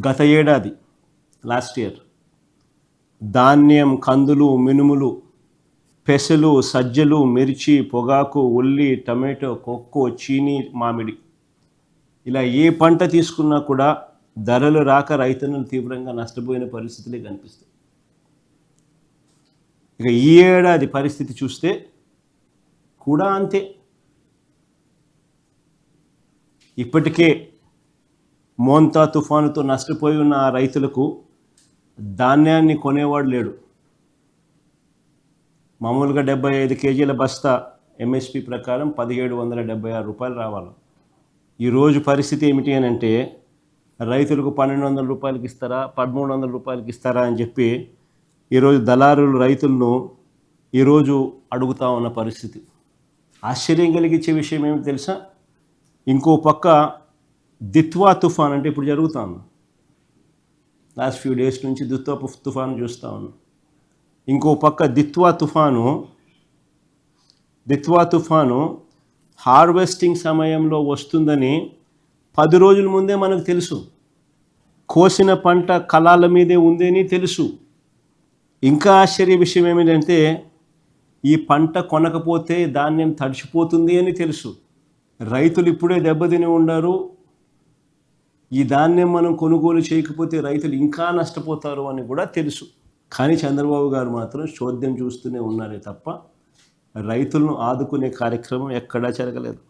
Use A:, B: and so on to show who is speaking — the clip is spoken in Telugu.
A: గత ఏడాది లాస్ట్ ఇయర్ ధాన్యం కందులు మినుములు పెసలు సజ్జలు మిర్చి పొగాకు ఉల్లి టమాటో కొక్కో చీని మామిడి. ఇలా ఏ పంట తీసుకున్నా కూడా ధరలు రాక రైతన్నలు తీవ్రంగా నష్టపోయిన పరిస్థితులే కనిపిస్తాయి. ఇక ఈ ఏడాది పరిస్థితి చూస్తే కూడా అంతే. ఇప్పటికే మోంతా తుఫానుతో నష్టపోయి ఉన్న ఆ రైతులకు ధాన్యాన్ని కొనేవాడు లేడు. మామూలుగా డెబ్బై ఐదు కేజీల బస్తా ఎంఎస్పి ప్రకారం పదిహేడు వందల డెబ్బై ఆరు రూపాయలు రావాలి. ఈరోజు పరిస్థితి ఏమిటి అని అంటే రైతులకు పన్నెండు వందల రూపాయలకి ఇస్తారా పదమూడు వందల రూపాయలకి ఇస్తారా అని చెప్పి ఈరోజు దళారులు రైతులను ఈరోజు అడుగుతా ఉన్న పరిస్థితి. ఆశ్చర్యం కలిగించే విషయం ఏమిటి తెలుసా? ఇంకో పక్క దిత్వా తుఫాన్ అంటే ఇప్పుడు జరుగుతాను. లాస్ట్ ఫ్యూ డేస్ నుంచి దిత్వా తుఫాను చూస్తా ఉన్నాం. ఇంకో పక్క దిత్వా తుఫాను దిత్వా తుఫాను హార్వెస్టింగ్ సమయంలో వస్తుందని పది రోజుల ముందే మనకు తెలుసు. కోసిన పంట కళాల మీదే ఉందని తెలుసు. ఇంకా ఆశ్చర్య విషయం ఏమిటంటే ఈ పంట కొనకపోతే ధాన్యం తడిచిపోతుంది అని తెలుసు. రైతులు ఇప్పుడే దెబ్బతిని ఉండారు. ఈ ధాన్యం మనం కొనుగోలు చేయకపోతే రైతులు ఇంకా నష్టపోతారు అని కూడా తెలుసు. కానీ చంద్రబాబు గారు మాత్రం చోద్యం చూస్తూనే ఉన్నారే తప్ప రైతులను ఆదుకునే కార్యక్రమం ఎక్కడా జరగలేదు.